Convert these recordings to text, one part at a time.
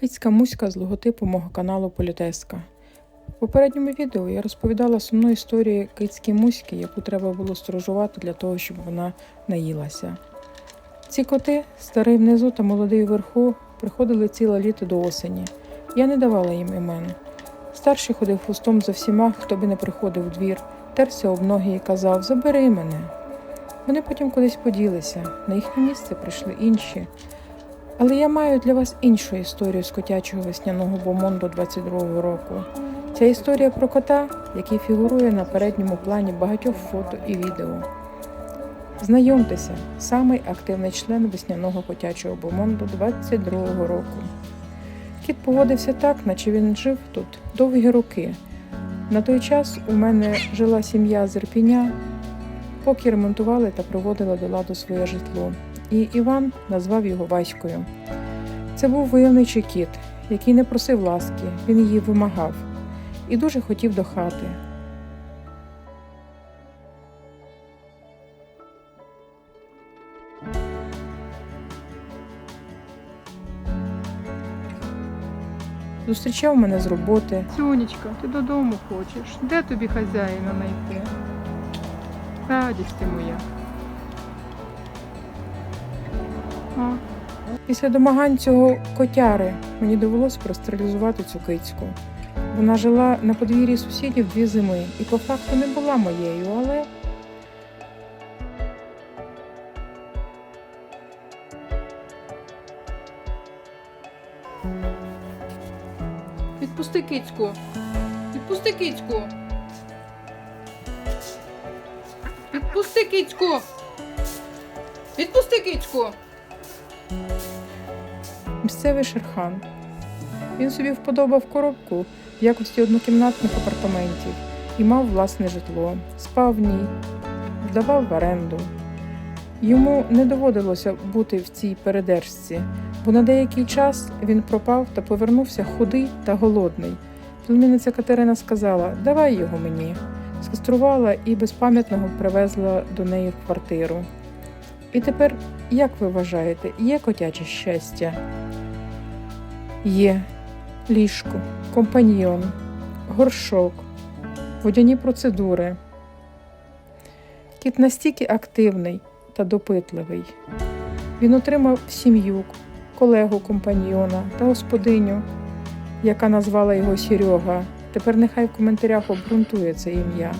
Кицька муська з логотипу мого каналу Політеска. В попередньому відео я розповідала сумну історію кицьки муськи, яку треба було сторожувати для того, щоб вона наїлася. Ці коти, старий внизу та молодий вверху, приходили ціле літо до осені. Я не давала їм імен. Старший ходив хвостом за всіма, хто би не приходив у двір, терся об ноги і казав Забери мене. Вони потім кудись поділися, на їхнє місце прийшли інші. Але я маю для вас іншу історію з котячого весняного бомонду 22-го року. Ця історія про кота, який фігурує на передньому плані багатьох фото і відео. Знайомтеся, самий активний член весняного котячого бомонду 22-го року. Кіт поводився так, наче він жив тут довгі роки. На той час у мене жила сім'я з Ірпіня, поки ремонтували та приводили до ладу своє житло. І Іван назвав його Ваською. Це був войовничий кіт, який не просив ласки, він її вимагав і дуже хотів до хати. Зустрічав мене з роботи, Сонечка, ти додому хочеш. Де тобі хазяїна знайти? Радість ти моя. Після домагань цього котяри мені довелося простерилізувати цю кицьку. Вона жила на подвір'ї сусідів дві зими і по факту не була моєю, але відпусти кицьку. Відпусти кицьку. Відпусти кицьку. Відпусти кицьку. Місцевий шерхан. Він собі вподобав коробку в якості однокімнатних апартаментів і мав власне житло, спав в ній, здавав в оренду. Йому не доводилося бути в цій передержці, бо на деякий час він пропав та повернувся худий та голодний. Племінниця Катерина сказала: Давай його мені. Скаструвала і безпам'ятного привезла до неї в квартиру. І тепер, як ви вважаєте, є котяче щастя? Є ліжко, компаньйон, горшок, водяні процедури. Кіт настільки активний та допитливий. Він отримав сім'ю, колегу компаньйона та господиню, яка назвала його Серега. Тепер нехай в коментарях обґрунтує це ім'я.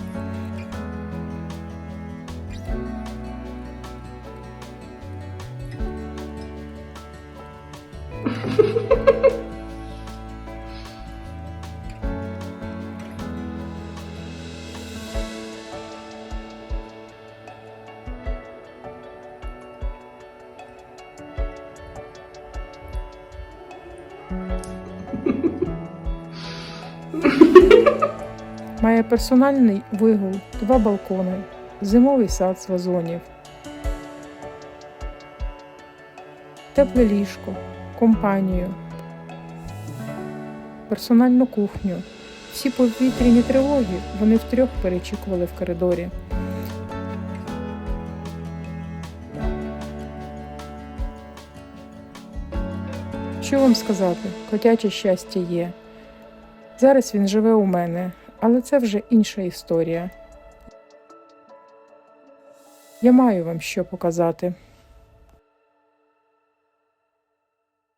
Має персональний вигул, два балкони, зимовий сад з вазонів, тепле ліжко, компанію, персональну кухню. Всі повітряні тривоги вони втрьох перечікували в коридорі. Що вам сказати? Котяче щастя є. Зараз він живе у мене, але це вже інша історія. Я маю вам що показати.